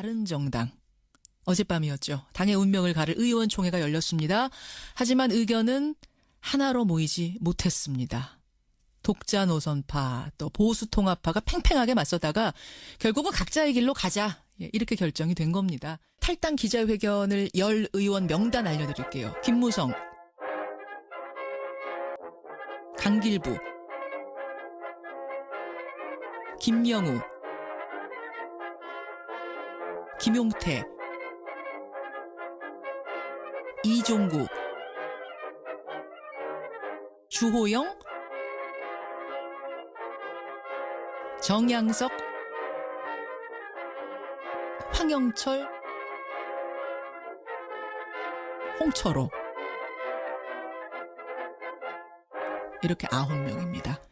바른 정당. 어젯밤이었죠. 당의 운명을 가를 의원총회가 열렸습니다. 하지만 의견은 하나로 모이지 못했습니다. 독자 노선파 또 보수 통합파가 팽팽하게 맞서다가 결국은 각자의 길로 가자 예, 이렇게 결정이 된 겁니다. 탈당 기자회견을 열 의원 명단 알려드릴게요. 김무성, 강길부, 김영우, 김용태, 이종구, 주호영, 정양석, 황영철, 홍철호. 이렇게 아홉 명입니다.